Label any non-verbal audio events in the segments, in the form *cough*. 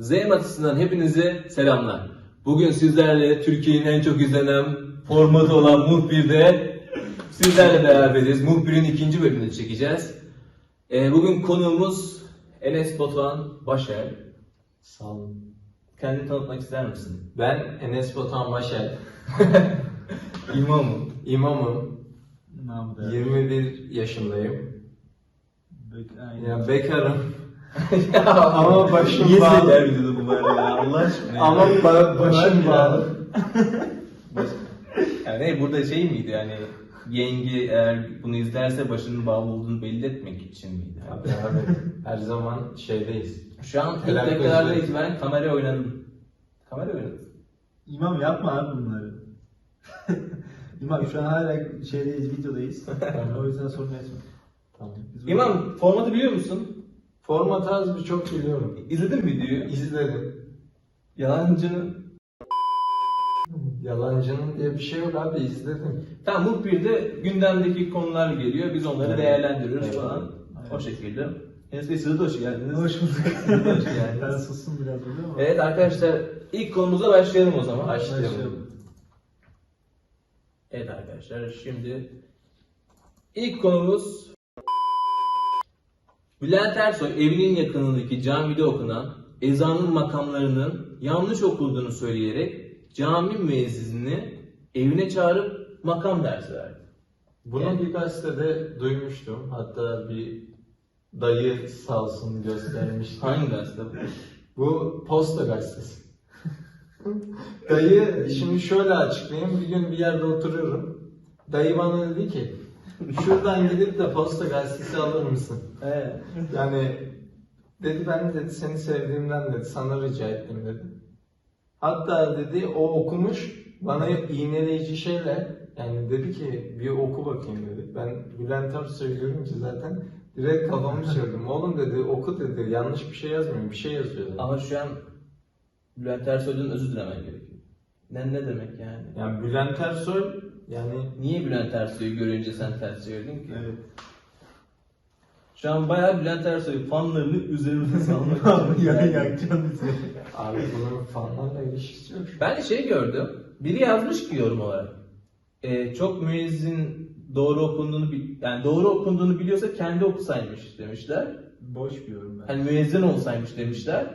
Z Matısı'ndan hepinize selamlar. Bugün sizlerle Türkiye'nin en çok izlenen formatı olan Muhbir'de sizlerle beraberiz. Muhbir'in ikinci bölümünü çekeceğiz. Ee, bugün konuğumuz Enes Batuhan Başer. Sağ olun. Kendini tanıtmak ister misin? Ben Enes Batuhan Başer. *laughs* İmamım. İmamım. Ne yaptı? 21 yaşındayım. Bek- aynen. Ya bekarım. Ama *laughs* başım Niye bağlı. söyler videoda bunlar ya Allah aşkına. Ama ba- başım bağlı. *laughs* Yani ne, burada şey miydi yani yenge eğer bunu izlerse başının bağlı olduğunu belli etmek için miydi? Abi abi her zaman şeydeyiz. Şu an ilk Helal dakikalardan olsun. itibaren kamera oynadım. Kamera oynadım. İmam yapma abi bunları. *laughs* İmam şu an hala şeydeyiz, videodayız. o yüzden sorun etme. Tamam. Biz bunu- İmam formatı biliyor musun? Format az bir çok biliyorum. İzledin mi videoyu? İzledim. Yalancının. Yalancının diye bir şey yok abi izledim. Tamam Muhbir'de gündemdeki konular geliyor. Biz onları Evet. değerlendiriyoruz Evet. falan. Aynen. O şekilde. Enes Bey size de hoş geldiniz. Hoş bulduk. Hoş *laughs* geldiniz. ben sustum biraz burada ama. Evet arkadaşlar ilk konumuza başlayalım o zaman. Başlayalım. Evet arkadaşlar şimdi ilk konumuz Bülent Ersoy evinin yakınındaki camide okunan ezanın makamlarının yanlış okunduğunu söyleyerek cami müezzinini evine çağırıp makam dersi verdi. Bunu Yani- bir gazetede duymuştum. Hatta bir dayı sağ olsun göstermişti. *laughs* Hangi gazete bu? Bu Posta Gazetesi. Dayı şimdi şöyle açıklayayım. Bir gün bir yerde oturuyorum. Dayı bana dedi ki şuradan gidip de Posta Gazetesi alır mısın? Evet. Yani dedi ben dedi seni sevdiğimden dedi sana rica ettim dedi. Hatta dedi o okumuş bana iğneleyici şeyler yani dedi ki bir oku bakayım dedi. Ben Bülent Ersoy görünce zaten direkt kafamı çevirdim. Oğlum dedi oku dedi yanlış bir şey yazmıyor bir şey yazıyor dedi. Ama şu an Bülent Ersoy'dan özür dilemen gerekiyor. Ne, ne demek yani? Yani Bülent Ersoy yani Niye Bülent Ersoy'u görünce sen ters çevirdin ki? Evet. Şu an bayağı Bülent Ersoy fanlarını üzerine *laughs* salmak Abi ya Yani- yakacaksın bizi. abi bunun fanlarla ilişkisi yok. Ben de şey gördüm. Biri yazmış ki yorum olarak. Ee, çok müezzin doğru okunduğunu yani doğru okunduğunu biliyorsa kendi okusaymış demişler. Boş bir yorum ben. Hani müezzin olsaymış demişler.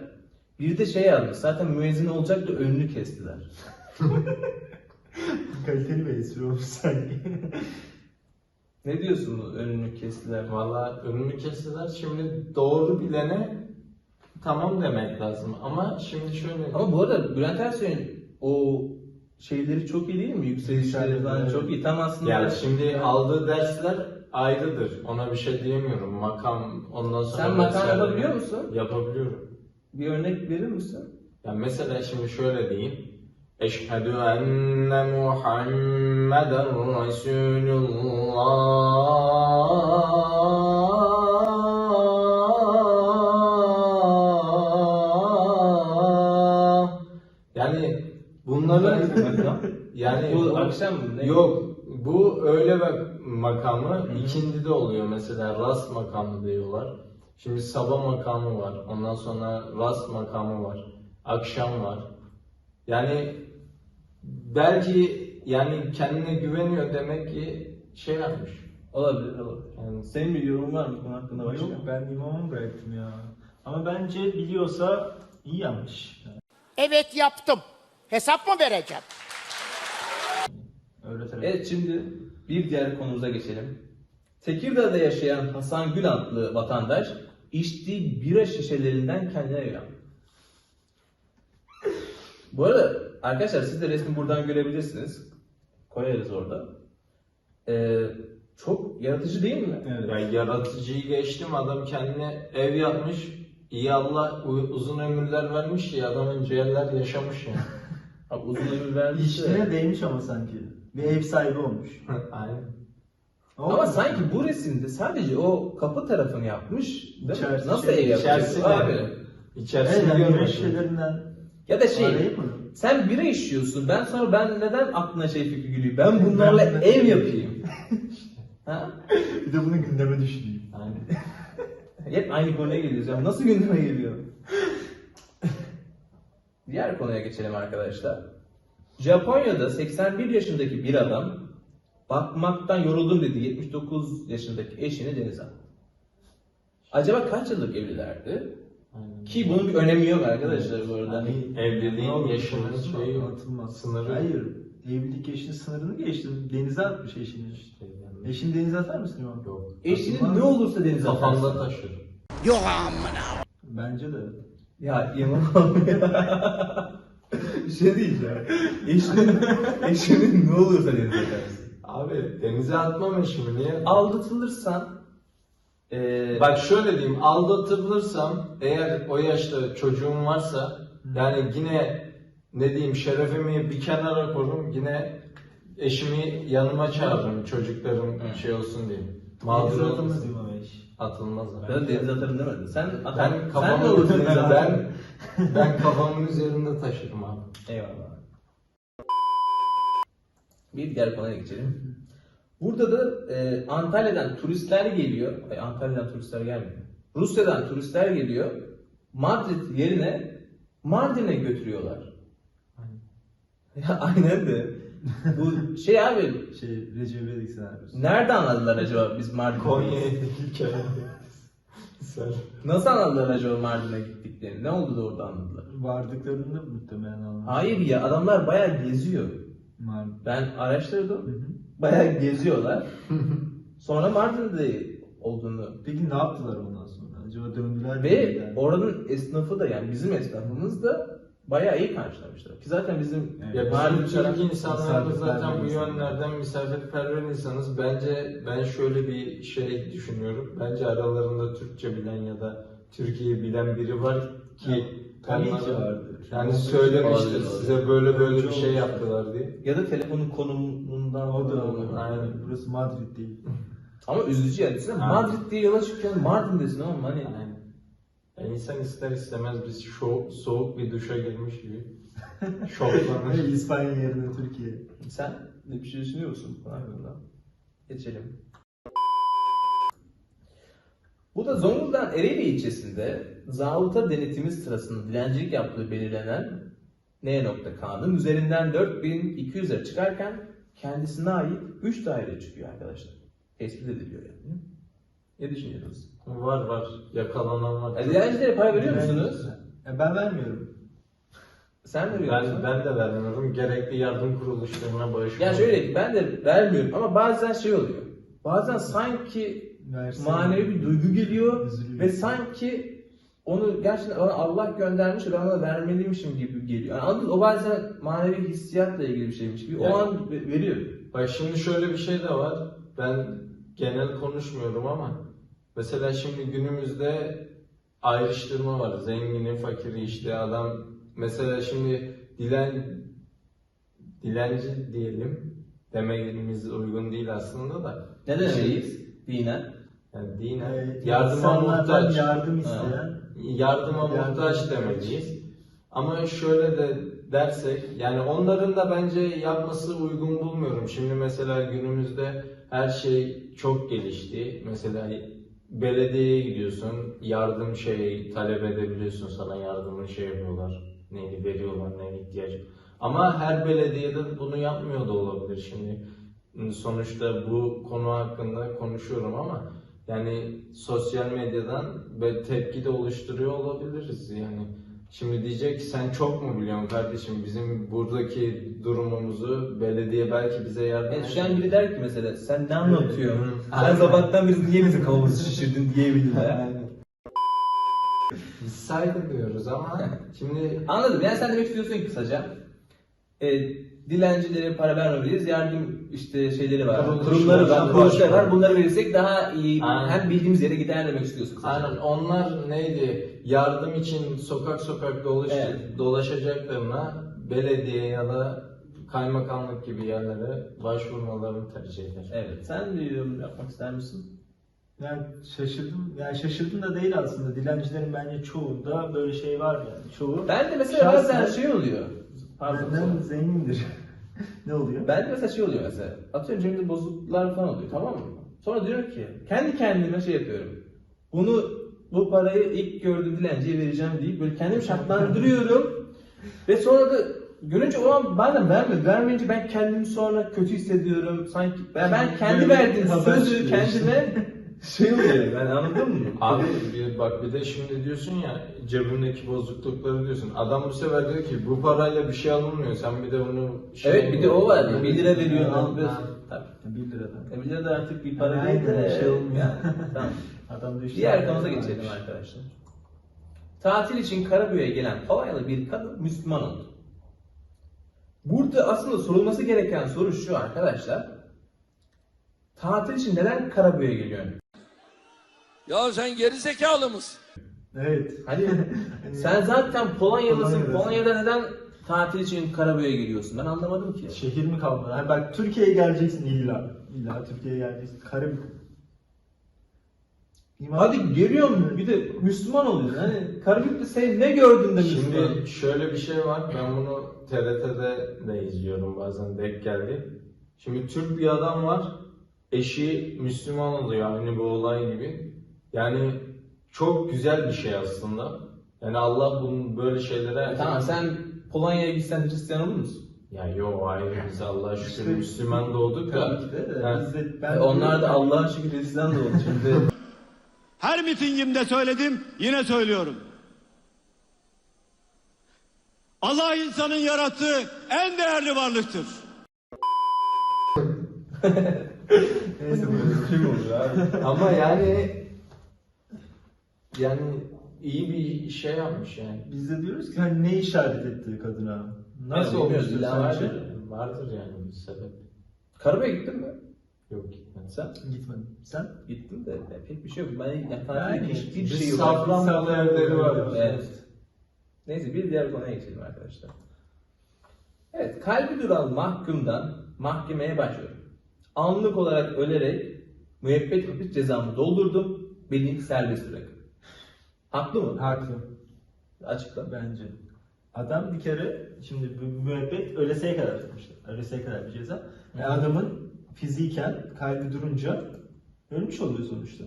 Biri de şey yazmış. Zaten müezzin olacak da önünü kestiler. *laughs* Kaliteli bir espri olmuş sanki. Ne diyorsun önünü kestiler? Valla önümü kestiler şimdi doğru bilene tamam demek lazım ama şimdi şöyle Ama bu arada Bülent Ersoy'un o şeyleri çok iyi değil mi? Yükselişleri falan evet. çok iyi. Tam aslında Yani şimdi aldığı dersler ayrıdır. Ona bir şey diyemiyorum. Makam ondan sonra Sen makam yapabiliyor musun? Yapabiliyorum. bir örnek verir misin? Yani mesela şimdi şöyle diyeyim. Eşhedü enne Muhammeden Resulullah. Yani bunları yani bu akşam mı? Ne? Yok. Bu öğle makamı ikindi de oluyor mesela rast makamı diyorlar. Şimdi sabah makamı var. Ondan sonra rast makamı var. Akşam var. Yani belki yani kendine güveniyor demek ki şey yapmış. Olabilir, olabilir. Yani Senin bir yorumun var mı konu hakkında başka? Yok ben imamı bıraktım ya. Ama bence biliyorsa iyi yanlış. Evet yaptım. Hesap mı vereceğim? Öğreterek. Evet şimdi bir diğer konumuza geçelim. Tekirdağ'da yaşayan Hasan Gül adlı vatandaş içtiği bira şişelerinden kendine gelen. Bu arada arkadaşlar siz de resmi buradan görebilirsiniz. Koyarız orada. Ee, çok yaratıcı değil mi? Evet. ya yaratıcıyı geçtim adam kendine ev yapmış. İyi Allah uzun ömürler vermiş ya adamın ciğerler yaşamış ya. *laughs* Abi uzun ömür verdi. İşine değmiş ama sanki. Bir ev sahibi olmuş. *laughs* Aynen. Ama sanki bu resimde sadece o kapı tarafını yapmış. Değil mi? İçerisi- Nasıl ev yapıyor? İçerisinde. Abi. İçerisinde Evet, yani güneş şeylerinden Ya da şey, mı? sen bira içiyorsun. Ben sonra ben neden aklına şey fikri geliyor? Ben bunlarla ev yapayım. *laughs* ha? Bir de bunu gündeme düşüreyim. Aynen. *laughs* Hep aynı konuya geliyoruz. Ya nasıl gündeme geliyor? *laughs* diğer konuya geçelim arkadaşlar. Japonya'da 81 yaşındaki bir adam bakmaktan yoruldum dedi 79 yaşındaki eşini denize attı. Acaba kaç yıllık evlilerdi? Aynen. Ki bunun bir önemi yok arkadaşlar bu arada. Hani Evliliğin ne olur, yaşının şeyi- atılmaz. sınırı- Hayır. Evlilik yaşının sınırını geçtim. Denize atmış eşini. İşte yani. Eşini denize atar mısın İmam? Yok. Eşinin ne olursa denize Kafamda atarsın. taşır. Yok amına. Bence de. Ya İmam. Bir şey diyeceğim. Eşinin, eşinin ne olursa denize atarsın. Abi denize atmam eşimi niye? Aldatılırsan eee Bak şöyle diyeyim, aldatılırsam eğer o yaşta çocuğum varsa yani yine ne diyeyim şerefimi bir kenara korurum yine eşimi yanıma çağırırım çocuklarım Hı. şey olsun diye. Mağdur olmasın. Atılmaz abi. ben denize atarım demedin. Sen atar. Ben sen kafamı olursa denize ben, ben kafamın üzerinde taşırım abi. Eyvallah. Bir diğer konuya geçelim. Burada da e, Antalya'dan turistler geliyor. Ay, Antalya'dan turistler gelmiyor. Rusya'dan turistler geliyor. Madrid yerine Mardin'e götürüyorlar. Ya aynen de. Bu şey abi Şey Recep İvedik senaryosu. nerede anladılar acaba biz Mardin'e? Konya'ya. Sen. Nasıl anladılar acaba Mardin'e gittiklerini? Ne oldu da orada anladılar? Vardıklarında muhtemelen anladım. Hayır ya adamlar bayağı geziyor. Var. Ben Hı araştırdım. hı. Bayağı geziyorlar. *laughs* Sonra Mardin'de olduğunu Peki ne yaptılar ondan sonra? Acaba döndüler mi? ve Yani? oranın esnafı da yani bizim esnafımız da bayağı iyi karşılamışlar. Ki zaten bizim Evet. Ya Mardin bizim tarafı- insanlarımız misafirperver zaten bu insanlar. yönlerden misafirperver insanız. Bence ben şöyle bir şey düşünüyorum. Bence aralarında Türkçe bilen ya da Türkiye'yi bilen biri var ki Tabii ki onlara- vardır. Yani Olabilir, söylemiştir olabilir. size böyle böyle bir şey yaptılar diye. ya da telefonun konumundan O da olur. Aynen. Burası Madrid değil. *laughs* Ama üzücü yani. Aynen. Madrid diye yola çıkıyorsun Mardin'desin ama hani Yani. Ya insan ister istemez biz şo- soğuk bir duşa girmiş gibi *laughs* şoklanır. *laughs* İspanya yerine Türkiye. sen ne bir şey düşünüyor musun bu hakkında? Geçelim. Bu da Zonguldak'ın Ereğli ilçesinde zabıta denetimi sırasında dilencilik yaptığı belirlenen N.K'nın üzerinden 4200 lira çıkarken kendisine ait 3 daire çıkıyor arkadaşlar. Tespit ediliyor yani. Ne düşünüyorsunuz? var var yakalanan var. E, dilencilere para veriyor musunuz? Ya ben vermiyorum. Sen veriyor musun? Ben, ben de vermiyorum. Gerekli yardım kuruluşlarına bağışlıyorum. Ya şöyle ben de vermiyorum ama bazen şey oluyor. Bazen sanki Versene. manevi bir duygu geliyor Üzülüyor. ve sanki onu gerçekten bana Allah göndermiş ve ben ona vermeliymişim gibi geliyor. Yani anladın o bazen manevi hissiyatla ilgili bir şeymiş gibi. Yani- O an ve- veriyor. Bak şimdi şöyle bir şey de var. Ben genel konuşmuyorum ama mesela şimdi günümüzde ayrıştırma var. Zengini, fakiri işte adam mesela şimdi dilen dilenci diyelim dememiz uygun değil aslında da. Neden öyleyiz? Dinen. Yani dinen Ee, yardıma insanlardan muhtaç. yardım isteyen. Yardıma Yardım muhtaç muhtaç. demeliyiz. Ama şöyle de dersek, yani onların da bence yapması uygun bulmuyorum. Şimdi mesela günümüzde her şey çok gelişti. Mesela belediyeye gidiyorsun, yardım şey talep edebiliyorsun, sana yardımını şey yapıyorlar, neydi veriyorlar, ne ihtiyaç. Ama her belediyede bunu yapmıyor da olabilir şimdi. Sonuçta bu konu hakkında konuşuyorum ama yani sosyal medyadan ve tepki de oluşturuyor olabiliriz yani. Şimdi diyecek ki sen çok mu biliyorsun kardeşim bizim buradaki durumumuzu belediye belki bize yardım Yani şu an biri der ki mesela sen ne anlatıyorsun? Sen sabahtan beri niye bizim kafamızı şişirdin diyebilirler. *laughs* Aynen. Biz saygı duyuyoruz ama şimdi Anladım. Yani sen demek istiyorsun ki kısaca. E, dilencilere para vermemeliyiz. Yardım işte şeyleri var. Kuruluşlar kurumları var, var, kuruluşlar var. Bunları verirsek daha iyi Aynen. hem bildiğimiz yere gider demek istiyorsun. kısaca. Aynen onlar neydi? Yardım için sokak sokak dolaş Evet. dolaşacaklarına belediye ya da kaymakamlık gibi yerlere başvurmalarını tercih eder. Evet. Sen bir yorum yapmak ister misin? Yani şaşırdım. Yani şaşırdım da değil aslında. Dilencilerin bence çoğunda böyle şey var yani. Çoğu Ben de mesela bazen şey oluyor. Pardon. benden zengindir. *laughs* ne oluyor? Ben de mesela şey oluyor mesela. Atıyorum cebimde bozukluklar falan oluyor tamam mı? Sonra diyorum ki kendi kendime şey yapıyorum. Bunu bu parayı ilk gördüğüm dilenciye vereceğim deyip böyle kendimi şartlandırıyorum. Ve sonra da görünce o an bazen vermiyor. Vermeyince ben kendimi sonra kötü hissediyorum. Sanki ben, ben kendi verdiğim sözü kendime *laughs* şey oluyor. Ben anladın mı? Abi bir, bak bir de şimdi diyorsun ya cebimdeki bozuklukları diyorsun. Adam bu sefer diyor ki bu parayla bir şey alınmıyor. Sen bir de onu şey Evet bir de o var. Evet. 1 lira veriyor Ha, alıyorsun. Tabii. 1 liradan. E, 1 lira da artık bir para Aynen, değil de. şey olmuyor. *laughs* tamam. Adam da işte Diğer konumuza geçelim arkadaşlar. Tatil için Karabük'e gelen Polonyalı bir kadın Müslüman oldu. Burada aslında sorulması gereken soru şu arkadaşlar. Tatil için neden Karabük'e geliyorsun? Ya sen geri zekalı mısın? Evet. Hani *laughs* sen zaten Polonyalısın. Polonya'dasın. Polonya'da neden tatil için Karabük'e geliyorsun? Ben anlamadım ki. Şehir mi kalmadı? Hani bak Türkiye'ye geleceksin illa. İlla Türkiye'ye geleceksin. Karabük. İmam- Hadi geliyorum bir de Müslüman oluyorsun. Hani Karabük'te sen ne gördün de Müslüman? Şimdi şöyle bir şey var. Ben bunu TRT'de de izliyorum bazen denk geldi. Şimdi Türk bir adam var. Eşi Müslüman oluyor aynı bu olay gibi. Yani çok güzel bir şey aslında. Yani Allah bunun böyle şeylere... Tamam sen Polonya'ya gitsen Hristiyan olur musun? Ya yo hayır biz Allah'a şükür İşte- Müslüman doğduk da. De. de- Ben onlar da Allah'a şükür Hristiyan da oldu şimdi. *laughs* Her mitingimde söyledim, yine söylüyorum. Allah insanın yarattığı en değerli varlıktır. *laughs* Neyse bu kim olur abi? Ama yani yani iyi bir şey yapmış yani. Biz de diyoruz ki hani ne işaret etti kadına? Nasıl bilmiyoruz, olmuştur illa sence? vardır. Vardır yani bir sebep. Karabük'e gittin mi? Yok gitmedi. Sen? Gitmedim. Sen? Gittim de ya pek bir şey yok. Ben yani, Yani hiçbir bir şey yok. safranbolu evleri var. Evet. Neyse bir diğer konuya geçelim arkadaşlar. Evet, kalbi duran mahkumdan mahkemeye başlıyorum. Anlık olarak ölerek müebbet hapis cezamı doldurdum, beni serbest bırakın. Haklı mı? Haklı. Açıkla. Bence. Adam bir kere şimdi bu müebbet öleseye kadar tutmuşlar. Öleseye kadar bir ceza. E adamın fiziken kalbi durunca ölmüş oluyor sonuçta.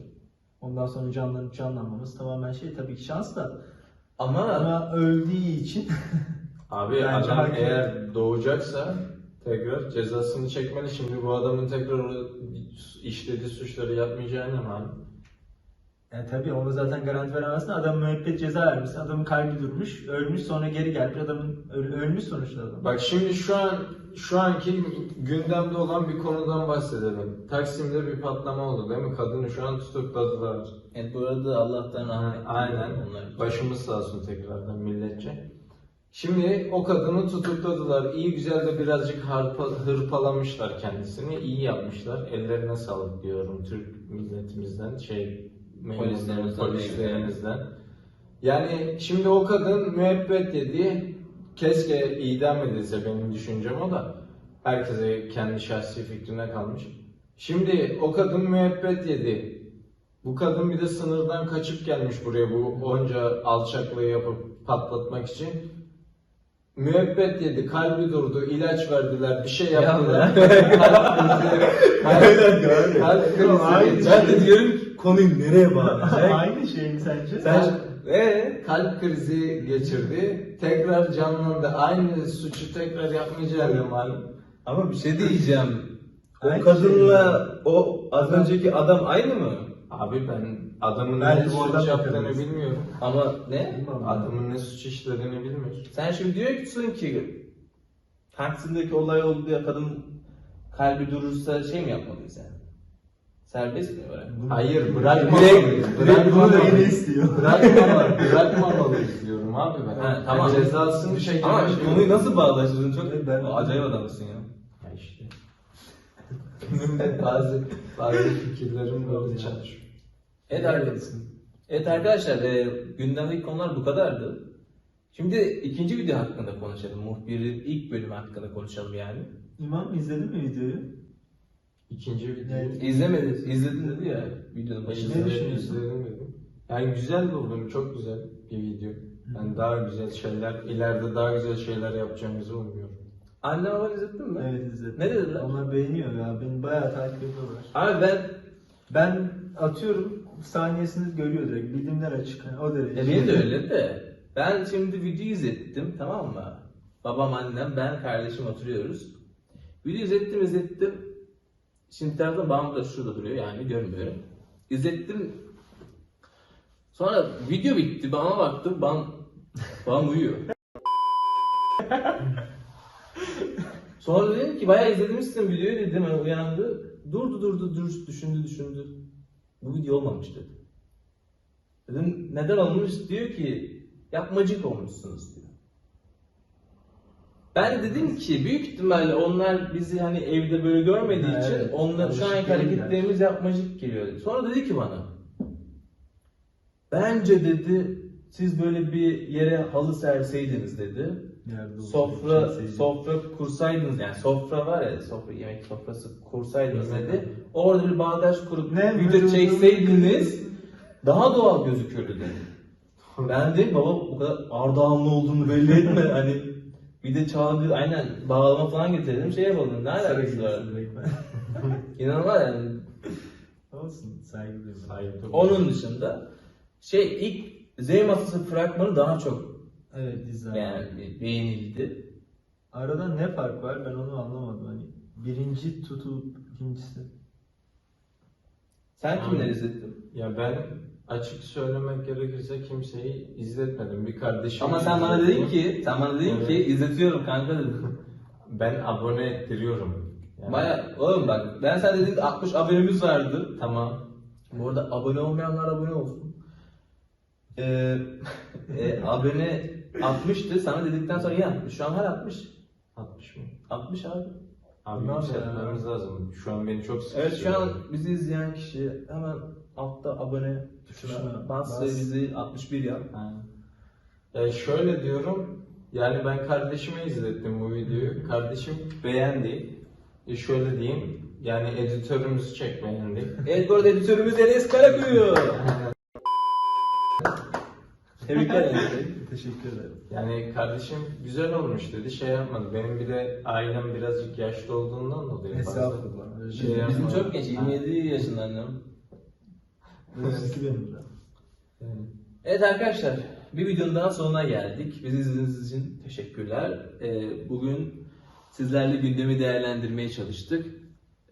Ondan sonra canlanıp canlanmaması tamamen şey tabii ki şans da. Ama, Ama öldüğü için *laughs* Abi *laughs* Bence adam eğer doğacaksa tekrar cezasını çekmeli. Şimdi bu adamın tekrar işlediği suçları yapmayacağını mı abi? yani tabii ona zaten garanti veremezsin. Adam müebbet ceza vermiş. Adamın kalbi durmuş. Ölmüş sonra geri gelmiş. Adamın öl- ölmüş sonuçta adam. Bak şimdi şu an şu anki gündemde olan bir konudan bahsedelim. Taksim'de bir patlama oldu değil mi? Kadını şu an tutukladılar. evet, bu arada Allah'tan rahmet Aynen. onlara. Başımız sağ olsun tekrardan milletçe. Şimdi o kadını tutukladılar. İyi güzel de birazcık harpa, hırpalamışlar kendisini. İyi yapmışlar. Ellerine sağlık diyorum Türk milletimizden, şey Polislerimizden, polislerimizden. Yani şimdi o kadın müebbet yedi. Keşke idam edilse benim düşüncem o da. Herkese kendi şahsi fikrine kalmış. Şimdi o kadın müebbet yedi. Bu kadın bir de sınırdan kaçıp gelmiş buraya bu onca alçaklığı yapıp patlatmak için. Müebbet yedi, kalbi durdu, ilaç verdiler, bir şey yaptılar. kalp krizi, kalp krizi, Ben de diyorum ki konuyu nereye bağlayacak? Aynı şey mi sence? Sen eee? kalp krizi geçirdi. Tekrar canlandı. Aynı suçu tekrar yapmayacağını malum. Ama bir şey diyeceğim. O Aynı kadınla o az önceki adam aynı mı? Abi ben adamın Ben ne suç adam yaptığını bakıyorum. bilmiyorum. Ama ne? Adamın ne suç işlediğini bilmiyorum. Sen şimdi diyorsun ki Taksim'deki olay oldu diye kadın kalbi durursa şey mi yapmalıyız yani? Serbest mi bırak? Hayır bırakmamalıyız. Direkt- direkt bunu da Bırakmamalıyız. yine istiyor. Bırakmamalıyız. Bırakmamalıyız diyorum abi ben. Ha, tamam. Yani cezasını çekmek Ama konuyu nasıl bağdaştırdın? Çok Ben- acayip adamsın ya. Ya işte. Benim de bazı bazı fikirlerim böyle çalışıyor. Evet arkadaşlar. Evet arkadaşlar e, gündemdeki konular bu kadardı. Şimdi ikinci video hakkında konuşalım. Muhbir'in ilk bölümü hakkında konuşalım yani. İmam izledin mi videoyu? İkinci video. Evet. İzlemedin, izledin dedi ya videonun başında. Ne İzledim, düşünüyorsun? izledim dedim. Yani güzel buldum, çok güzel bir video. Yani daha güzel şeyler, ileride daha güzel şeyler yapacağımızı umuyorum. Anne baban izledin mi? Evet izledim. Ne dediler? Onlar beğeniyor ya. Beni bayağı takip ediyorlar. Abi ben Ben atıyorum saniyesini görüyor direkt. Bildirimler açık. Yani o derece. Ya benim de öyle de. Ben şimdi video izlettim tamam mı? Babam, annem, ben, kardeşim oturuyoruz. Video izlettim izlettim. Şimdi bir taraftan babam da şurada duruyor yani görmüyorum. İzlettim. Sonra video bitti. Bana baktım. Babam, babam uyuyor. *laughs* Sonra dedim ki bayağı izlemişsin videoyu dedim. Hani uyandı. Durdu durdu dur düşündü düşündü. Bu video olmamış dedi. Dedim neden olmuş? Diyor ki yapmacık olmuşsunuz diyor. Ben de dedim ki büyük ihtimalle onlar bizi hani evde böyle görmediği Evet, için onlar şu alışık anki değiller. hareketlerimiz yapmacık geliyor. dedi. Sonra dedi ki bana bence dedi siz böyle bir yere halı serseydiniz dedi. Sofra sofra kursaydınız yani sofra var ya sofra yemek sofrası kursaydınız Evet. dedi. Orada bir bağdaş kurup Ne video çekseydiniz daha doğal gözükürdü dedi. Ben de baba bu kadar ardahanlı olduğunu belli etme *laughs* hani bir de çalgı aynen bağlama falan getirelim şey yapalım ne alakası var. *laughs* İnanılmaz yani. Olsun saygı duyuyorum. Onun dışında şey ilk Z masası fragmanı daha çok Evet dizi. yani beğenildi. Arada ne fark var ben onu anlamadım hani. Birinci tutup ikincisi. Sen Aynen. kimleri izledin? Ya ben açık söylemek gerekirse kimseyi izletmedim. Bir kardeşim. Ama sen bana dedin ki, sen bana dedin ki Evet. izletiyorum kanka dedin. *laughs* ben abone ettiriyorum. Yani, Baya oğlum bak ben sana dedim ki 60 abonemiz vardı. Tamam. Bu arada abone olmayanlar abone olsun. Ee, *laughs* e, abone 60'tı sana dedikten sonra 60. Şu an hala 60. 60 mı? 60 abi. Abi Ne yükseltmemiz lazım. Şu an beni çok sıkıştırıyor. Evet şu an bizi izleyen kişi hemen altta abone tuşuna bas ve bizi 61 yap. Aynen. Ya şöyle diyorum. Yani ben kardeşime izlettim bu videoyu. Kardeşim beğendi. E şöyle diyeyim. Yani editörümüz çek beğendi. *laughs* Evet bu arada editörümüz Enes Karakuyu. *laughs* Tebrikler *laughs* Bey. Teşekkür ederim. Yani kardeşim güzel olmuş dedi. Şey yapmadı. Benim bir de ailem birazcık yaşlı olduğundan dolayı fazla Estağfurullah. Öyle Şey. Bizim yapma. çok genç 27 yaşında annem. Özellikle benim de. Yani Evet arkadaşlar, bir videonun daha sonuna geldik. Bizi izlediğiniz için teşekkürler. Ee, bugün sizlerle gündemi değerlendirmeye çalıştık.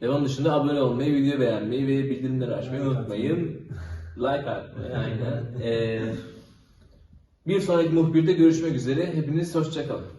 Ee, onun dışında abone olmayı, video beğenmeyi ve bildirimleri açmayı unutmayın. Like atmayı, aynen. Ee, bir sonraki muhbirde görüşmek üzere. Hepiniz hoşçakalın.